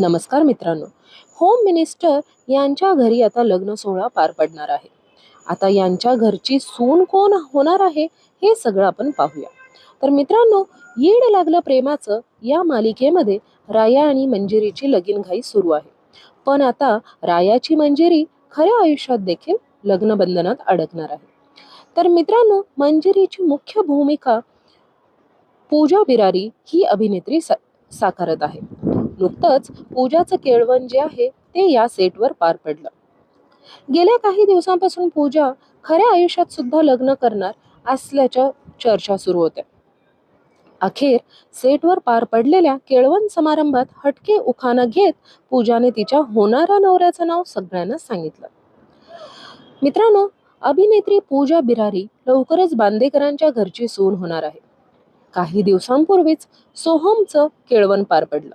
नमस्कार मित्रांनो. Home minister यांच्या घरी आता लग्न सोहळा पार पडणार आहे. आता यांच्या घरची सून कोण होणार आहे हे सगळं आपण पाहूया. तर मित्रांनो येड लागलं प्रेमाचं या मालिकेमध्ये राया आणि मंजिरीची लगीनघाई सुरू आहे. पण आता रायाची मंजिरी खऱ्या आयुष्यात देखील लग्न बंधनात अडकणार आहे. तर मित्रांनो मंजिरीची मुख्य भूमिका पूजा बिरारी ही अभिनेत्री सा साकारत आहे. नुकतंच पूजाचं केळवण जे आहे ते या सेटवर पार पडलं. गेल्या काही दिवसांपासून पूजा खऱ्या आयुष्यात सुद्धा लग्न करणार असल्याच्या चर्चा सुरू होत्या. अखेर सेटवर पार पडलेल्या केळवण समारंभात हटके उखाणा घेत पूजाने तिच्या होणाऱ्या नवऱ्याचं नाव सगळ्यांना सांगितलं. मित्रांनो अभिनेत्री पूजा बिरारी लवकरच बांदेकरांच्या घरची सून होणार आहे. काही दिवसांपूर्वीच सोहमचं केळवण पार पडलं.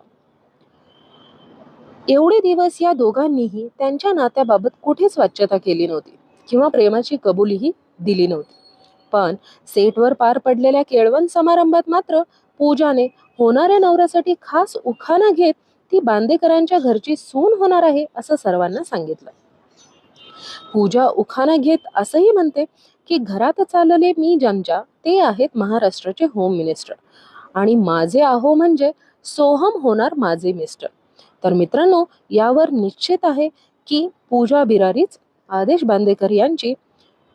एवढे दिवस या दोघांनीही त्यांच्या नात्याबाबत कुठेच वाच्यता केली नव्हती किंवा प्रेमाची कबुलीही दिली नव्हती. पण सेटवर पार पडलेल्या केळवण समारंभात मात्र पूजाने होणाऱ्या नवऱ्यासाठी खास उखाणा घेत ती बांदेकरांच्या घरची सून होणार आहे असं सर्वांना सांगितलं. पूजा उखाणा घेत असंही म्हणते की घरात चालले मी ज्यांच्या ते आहेत महाराष्ट्राचे होम मिनिस्टर आणि माझे आहो म्हणजे सोहम होणार माझे मिस्टर तर मित्रांनो यावर निश्चित आहे की पूजा बिरारीच आदेश बांदेकर यांची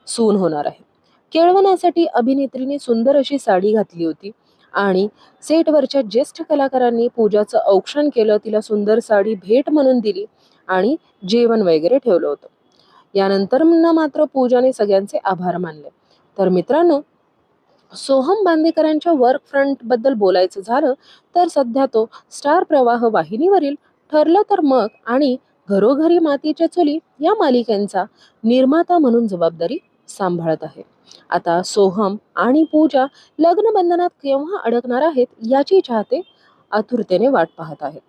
सून होणार आहे. केळवण्यासाठी अभिनेत्रीने सुंदर अशी साडी घातली होती आणि सेटवरच्या ज्येष्ठ कलाकारांनी पूजाचं औक्षण केलं तिला सुंदर साडी भेट म्हणून दिली आणि जेवण वगैरे ठेवलं होतं. यानंतर मात्र पूजाने सगळ्यांचे आभार मानले. तर मित्रांनो सोहम बांदेकरांच्या वर्क फ्रंटबद्दल बोलायचं झालं तर सध्या तो स्टार प्रवाह वाहिनीवरील ठरलं तर मग आणि घरोघरी मातीच्या चुली या मालिकांचा निर्माता म्हणून जबाबदारी सांभाळत आहे. आता सोहम आणि पूजा लग्न बंधनात केव्हा अडकणार आहेत याची चाहते आतुरतेने वाट पाहत आहेत.